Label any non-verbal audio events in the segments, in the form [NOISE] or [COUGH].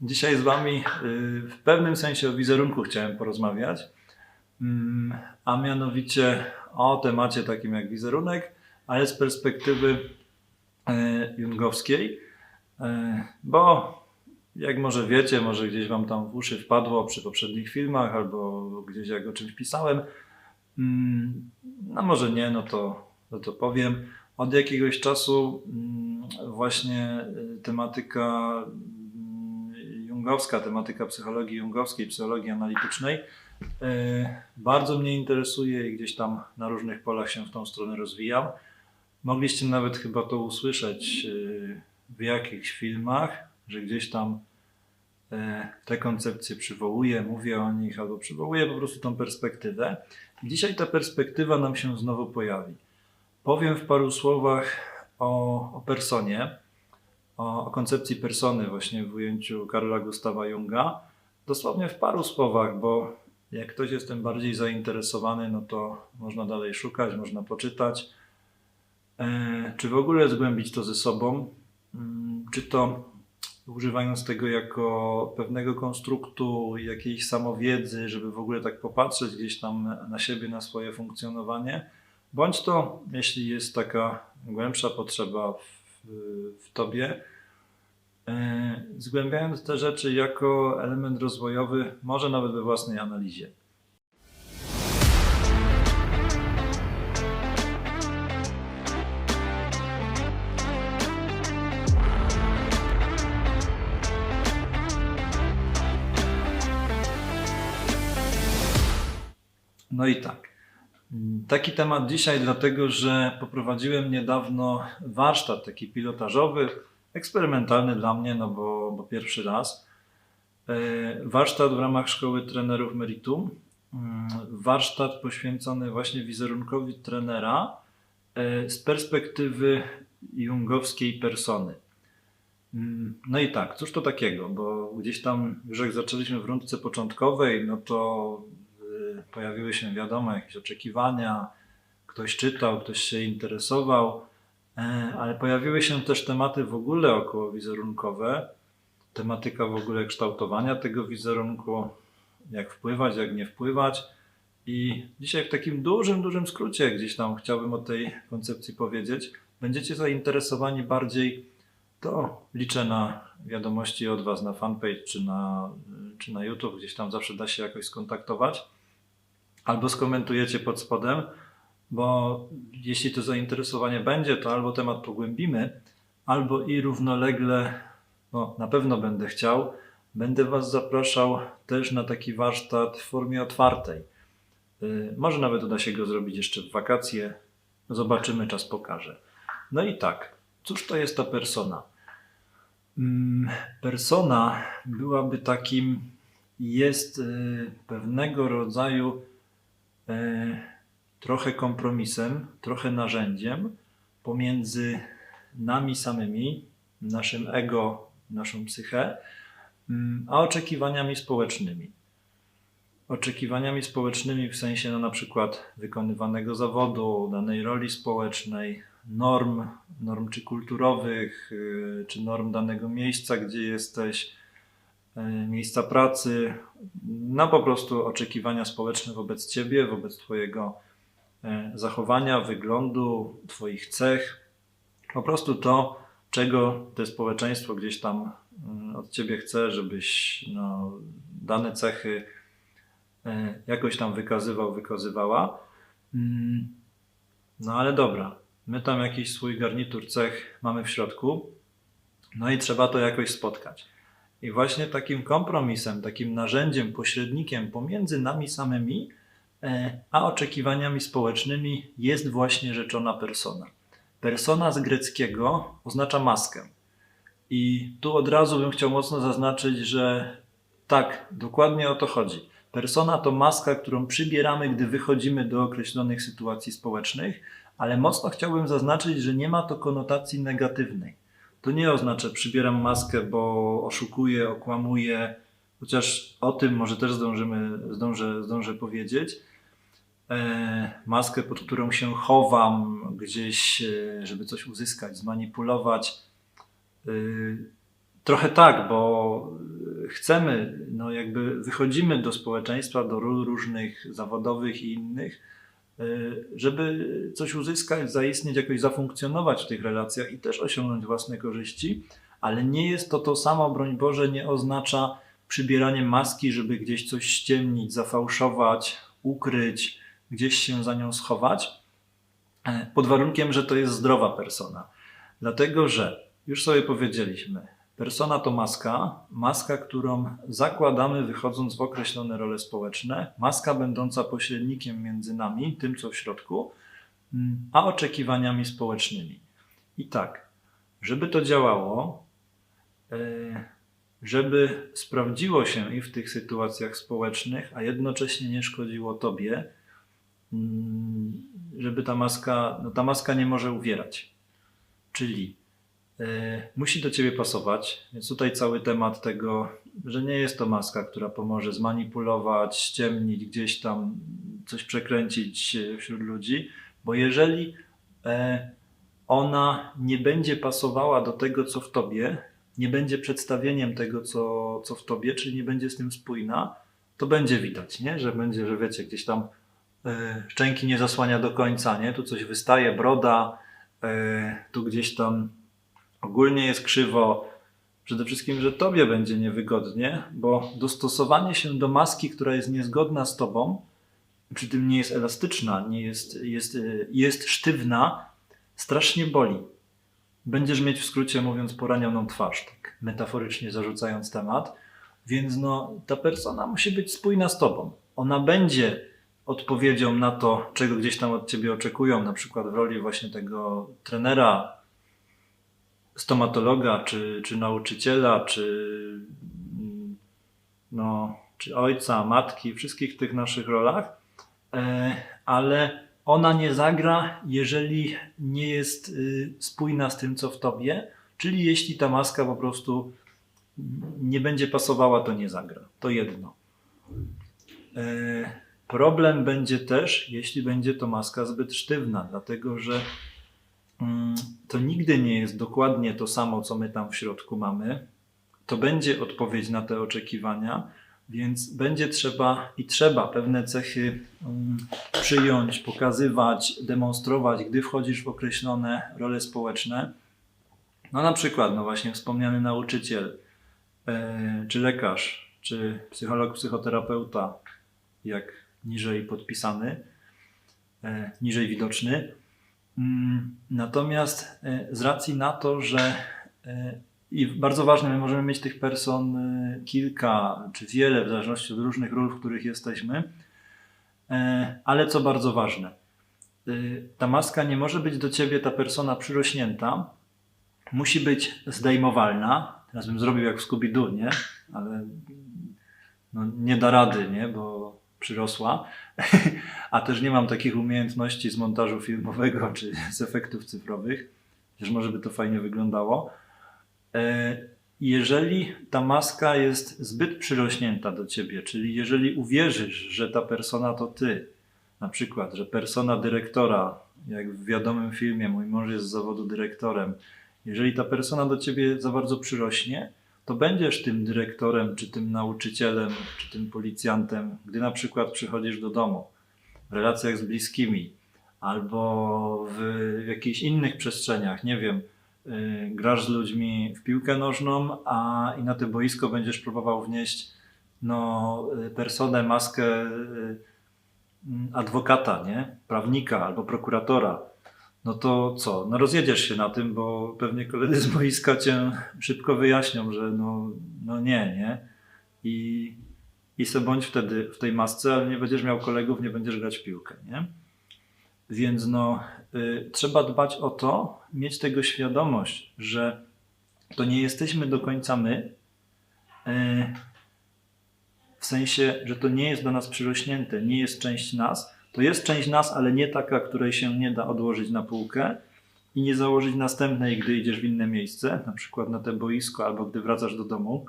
Dzisiaj z Wami y, w pewnym sensie o wizerunku chciałem porozmawiać, Mm, a mianowicie o temacie takim jak wizerunek, ale z perspektywy y, jungowskiej, Y, bo jak może wiecie, może gdzieś Wam tam w uszy wpadło przy poprzednich filmach albo gdzieś jak o czymś pisałem, mm, no może nie, no to, no to powiem. Od jakiegoś czasu mm, właśnie tematyka jungowska, tematyka psychologii jungowskiej, psychologii analitycznej y, bardzo mnie interesuje i gdzieś tam na różnych polach się w tą stronę rozwijam. Mogliście nawet chyba to usłyszeć y, w jakichś filmach, że gdzieś tam e, te koncepcje przywołuję, mówię o nich albo przywołuję po prostu tą perspektywę. Dzisiaj ta perspektywa nam się znowu pojawi. Powiem w paru słowach o, o personie, o, o koncepcji persony właśnie w ujęciu Karola Gustawa Junga. Dosłownie w paru słowach, bo jak ktoś jest tym bardziej zainteresowany, no to można dalej szukać, można poczytać. E, czy w ogóle zgłębić to ze sobą, Mm, czy to używając tego jako pewnego konstruktu, jakiejś samowiedzy, żeby w ogóle tak popatrzeć gdzieś tam na siebie, na swoje funkcjonowanie, bądź to, jeśli jest taka głębsza potrzeba w, tobie, e, zgłębiając te rzeczy jako element rozwojowy, może nawet we własnej analizie. No i tak. Taki temat dzisiaj, dlatego że poprowadziłem niedawno warsztat taki pilotażowy, eksperymentalny dla mnie, no bo, bo pierwszy raz. E, Warsztat w ramach Szkoły Trenerów Meritum. Mm, Warsztat poświęcony właśnie wizerunkowi trenera e, z perspektywy jungowskiej persony. Mm, No i tak, cóż to takiego, bo gdzieś tam, już jak zaczęliśmy w rundce początkowej, no to pojawiły się wiadomo jakieś oczekiwania, ktoś czytał, ktoś się interesował, e, ale pojawiły się też tematy w ogóle około wizerunkowe, tematyka w ogóle kształtowania tego wizerunku, jak wpływać, jak nie wpływać. I dzisiaj w takim dużym, dużym skrócie gdzieś tam chciałbym o tej koncepcji powiedzieć. Będziecie zainteresowani bardziej to liczę na wiadomości od Was na fanpage czy na, czy na YouTube, gdzieś tam zawsze da się jakoś skontaktować. Albo skomentujecie pod spodem, bo jeśli to zainteresowanie będzie, to albo temat pogłębimy, albo i równolegle, no na pewno będę chciał, będę Was zapraszał też na taki warsztat w formie otwartej. Yy, Może nawet uda się go zrobić jeszcze w wakacje. Zobaczymy, czas pokaże. No i tak, cóż to jest ta persona? Mm, Persona byłaby takim, jest y, pewnego rodzaju y, trochę kompromisem, trochę narzędziem pomiędzy nami samymi, naszym ego, naszą psychę, mm, a oczekiwaniami społecznymi. Oczekiwaniami społecznymi w sensie no, na przykład wykonywanego zawodu, danej roli społecznej, norm, norm czy kulturowych, y, czy norm danego miejsca, gdzie jesteś, miejsca pracy, no po prostu oczekiwania społeczne wobec ciebie, wobec twojego y, zachowania, wyglądu, twoich cech. Po prostu to, czego to społeczeństwo gdzieś tam y, od ciebie chce, żebyś no, dane cechy y, jakoś tam wykazywał, wykazywała. Mm, No ale dobra, my tam jakiś swój garnitur cech mamy w środku, no i trzeba to jakoś spotkać. I właśnie takim kompromisem, takim narzędziem, pośrednikiem pomiędzy nami samymi, e, a oczekiwaniami społecznymi jest właśnie rzeczona persona. Persona z greckiego oznacza maskę. I tu od razu bym chciał mocno zaznaczyć, że tak, dokładnie o to chodzi. Persona to maska, którą przybieramy, gdy wychodzimy do określonych sytuacji społecznych, ale mocno chciałbym zaznaczyć, że nie ma to konotacji negatywnej. To nie oznacza, przybieram maskę, bo oszukuję, okłamuję, chociaż o tym może też zdążymy, zdążę, zdążę powiedzieć. E, maskę, pod którą się chowam gdzieś, e, żeby coś uzyskać, zmanipulować. E, trochę tak, bo chcemy, no jakby wychodzimy do społeczeństwa, do ról różnych zawodowych i innych, żeby coś uzyskać, zaistnieć, jakoś zafunkcjonować w tych relacjach i też osiągnąć własne korzyści, ale nie jest to to samo, broń Boże, nie oznacza przybieranie maski, żeby gdzieś coś ściemnić, zafałszować, ukryć, gdzieś się za nią schować, e, pod warunkiem, że to jest zdrowa persona. Dlatego, że już sobie powiedzieliśmy, persona to maska, maska, którą zakładamy wychodząc w określone role społeczne, maska będąca pośrednikiem między nami, tym co w środku, mm, a oczekiwaniami społecznymi. I tak, żeby to działało, e, żeby sprawdziło się i w tych sytuacjach społecznych, a jednocześnie nie szkodziło tobie, mm, żeby ta maska, no ta maska nie może uwierać. Czyli musi do ciebie pasować. Więc tutaj cały temat tego, że nie jest to maska, która pomoże zmanipulować, ściemnić, gdzieś tam coś przekręcić e, wśród ludzi, bo jeżeli e, ona nie będzie pasowała do tego, co w tobie, nie będzie przedstawieniem tego, co, co w tobie, czyli nie będzie z tym spójna, to będzie widać, nie? że będzie, że wiecie, gdzieś tam e, szczęki nie zasłania do końca, nie? tu coś wystaje, broda, e, tu gdzieś tam ogólnie jest krzywo. Przede wszystkim, że tobie będzie niewygodnie, bo dostosowanie się do maski, która jest niezgodna z tobą, przy tym nie jest elastyczna, nie jest, jest, jest sztywna, strasznie boli będziesz mieć w skrócie mówiąc poranioną twarz, tak metaforycznie zarzucając temat. Więc no, ta persona musi być spójna z tobą. Ona będzie odpowiedzią na to, czego gdzieś tam od ciebie oczekują, na przykład w roli właśnie tego trenera, stomatologa, czy, czy nauczyciela, czy, no, czy ojca, matki, wszystkich tych naszych rolach, e, ale ona nie zagra, jeżeli nie jest y, spójna z tym, co w tobie, czyli jeśli ta maska po prostu nie będzie pasowała, to nie zagra. To jedno. E, problem będzie też, jeśli będzie to maska zbyt sztywna, dlatego że mm, to nigdy nie jest dokładnie to samo, co my tam w środku mamy. To będzie odpowiedź na te oczekiwania, więc będzie trzeba i trzeba pewne cechy um, przyjąć, pokazywać, demonstrować, gdy wchodzisz w określone role społeczne. No na przykład, no właśnie wspomniany nauczyciel, e, czy lekarz, czy psycholog, psychoterapeuta, jak niżej podpisany, e, niżej widoczny. Mm, natomiast e, z racji na to, że i bardzo ważne, my możemy mieć tych person y, kilka czy wiele, w zależności od różnych ról, w których jesteśmy. E, ale co bardzo ważne, ta maska nie może być do ciebie, ta persona przyrośnięta, musi być zdejmowalna. Teraz bym zrobił jak w Scooby-Doo, nie? Ale no, nie da rady, nie? Bo przyrosła. [LAUGHS] A też nie mam takich umiejętności z montażu filmowego [LAUGHS] czy z efektów cyfrowych, chociaż może by to fajnie wyglądało. E, jeżeli ta maska jest zbyt przyrośnięta do ciebie, czyli jeżeli uwierzysz, że ta persona to ty, na przykład, że persona dyrektora, jak w wiadomym filmie, mój mąż jest z zawodu dyrektorem, jeżeli ta persona do ciebie za bardzo przyrośnie, to będziesz tym dyrektorem, czy tym nauczycielem, czy tym policjantem, gdy na przykład przychodzisz do domu, w relacjach z bliskimi, albo w jakichś innych przestrzeniach, nie wiem, Y, grasz z ludźmi w piłkę nożną, a i na to boisko będziesz próbował wnieść no, y, personę, maskę y, adwokata, nie? prawnika albo prokuratora, no to co? No rozjedziesz się na tym, bo pewnie koledzy z boiska cię szybko wyjaśnią, że no, no nie, nie? I, i se bądź wtedy w tej masce, ale nie będziesz miał kolegów, nie będziesz grać w piłkę, nie? Więc no, y, trzeba dbać o to, mieć tego świadomość, że to nie jesteśmy do końca my, y, w sensie, że to nie jest do nas przyrośnięte, nie jest część nas. To jest część nas, ale nie taka, której się nie da odłożyć na półkę i nie założyć następnej, gdy idziesz w inne miejsce, na przykład na te boisko albo gdy wracasz do domu.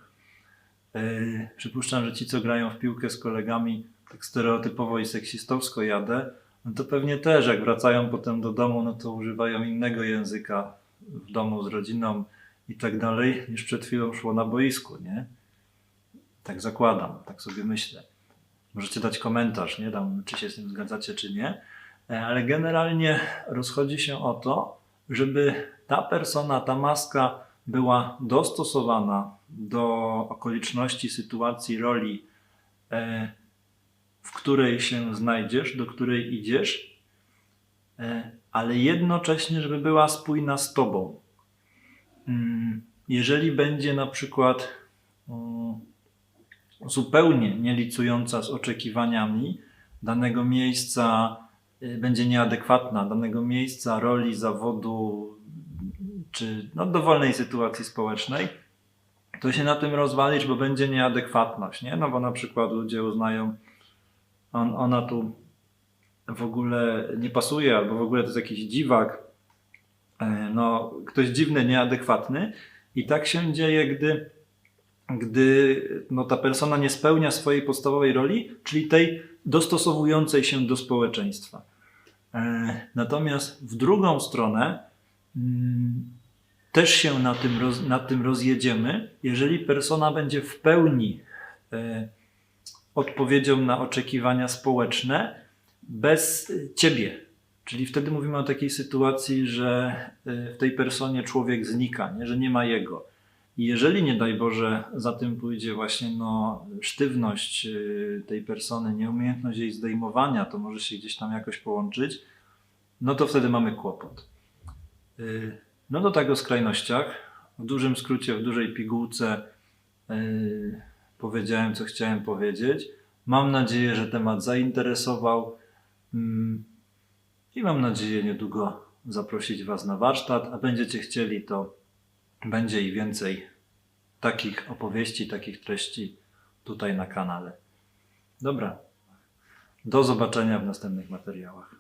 Yy, przypuszczam, że ci, co grają w piłkę z kolegami, tak stereotypowo i seksistowsko jadę, no to pewnie też, jak wracają potem do domu, no to używają innego języka w domu z rodziną i tak dalej, niż przed chwilą szło na boisku, nie? Tak zakładam, tak sobie myślę. Możecie dać komentarz, nie? Tam, czy się z tym zgadzacie, czy nie. E, Ale generalnie rozchodzi się o to, żeby ta persona, ta maska była dostosowana do okoliczności, sytuacji, roli, e, w której się znajdziesz, do której idziesz, e, ale jednocześnie, żeby była spójna z tobą. Mm, Jeżeli będzie na przykład mm, zupełnie nie licująca z oczekiwaniami danego miejsca, y, będzie nieadekwatna danego miejsca, roli, zawodu czy no, dowolnej sytuacji społecznej, to się na tym rozwalisz, bo będzie nieadekwatność, nie? No bo na przykład ludzie uznają, on, ona tu w ogóle nie pasuje, albo w ogóle to jest jakiś dziwak, e, no ktoś dziwny, nieadekwatny i tak się dzieje, gdy gdy no, ta persona nie spełnia swojej podstawowej roli, czyli tej dostosowującej się do społeczeństwa. E, Natomiast w drugą stronę mm, też się na tym, roz, na tym rozjedziemy, jeżeli persona będzie w pełni e, odpowiedzią na oczekiwania społeczne bez ciebie. Czyli wtedy mówimy o takiej sytuacji, że e, w tej personie człowiek znika, nie? że nie ma jego. I jeżeli nie daj Boże za tym pójdzie właśnie no, sztywność y, tej persony, nieumiejętność jej zdejmowania, to może się gdzieś tam jakoś połączyć, no to wtedy mamy kłopot. Y, No to tak o skrajnościach. W dużym skrócie, w dużej pigułce y, powiedziałem, co chciałem powiedzieć. Mam nadzieję, że temat zainteresował mm, i mam nadzieję niedługo zaprosić Was na warsztat, a będziecie chcieli, to będzie i więcej takich opowieści, takich treści tutaj na kanale. Dobra. Do zobaczenia w następnych materiałach.